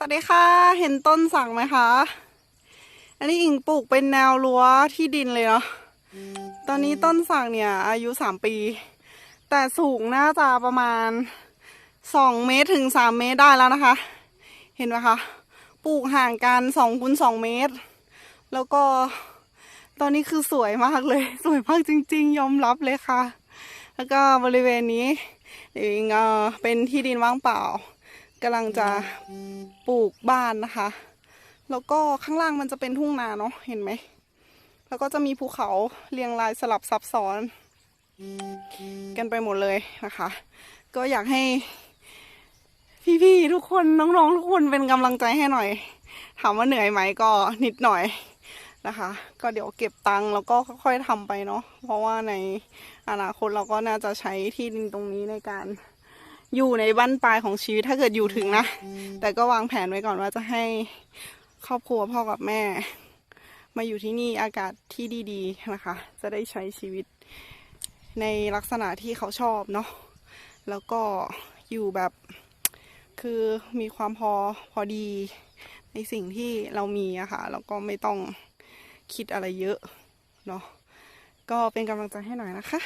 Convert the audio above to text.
สวัสดีค่ะ เห็นต้นสักไหมคะ อันนี้อิงปลูกเป็นแนวรั้วที่ดินเลยเนาะ ตอนนี้ต้นสักเนี่ยอายุสามปี แต่สูงน่าจะประมาณสองเมตรถึงสามเมตรได้แล้วนะคะ เห็นไหมคะ ปลูกห่างกันสองคูณสองเมตร แล้วก็ตอนนี้คือสวยมากเลย สวยมากจริง ๆ ยอมรับเลยค่ะ แล้วก็บริเวณนี้เองเออเป็นที่ดินว่างเปล่า กำลังจะปลูกบ้านนะคะ แล้วก็ข้างล่างมันจะเป็นทุ่งนาเนาะเห็นไหม แล้วก็จะมีภูเขาเรียงรายสลับซับซ้อน กันไปหมดเลยนะคะ ก็อยากให้ พี่ๆทุกคนน้องๆทุกคนเป็นกำลังใจให้หน่อย ถามว่าเหนื่อยไหมก็นิดหน่อยนะคะ ก็เดี๋ยวเก็บตังค์แล้วก็ค่อยๆทำไปเนาะเพราะว่าในอนาคตเราก็น่าจะใช้ที่ดินตรงนี้ในการ อยู่ในบั้นปลายของชีวิตถ้าเกิดอยู่ถึงนะ แต่ก็วางแผนไว้ก่อนว่าจะให้ครอบครัวพ่อกับแม่ มาอยู่ที่นี่อากาศที่ดีๆนะคะ จะได้ใช้ชีวิตในลักษณะที่เขาชอบเนาะแล้วก็อยู่แบบคือมีความพอพอดีในสิ่งที่เรามีอะค่ะแล้วก็ไม่ต้องคิดอะไรเยอะเนาะก็เป็นกำลังใจให้หน่อยนะคะ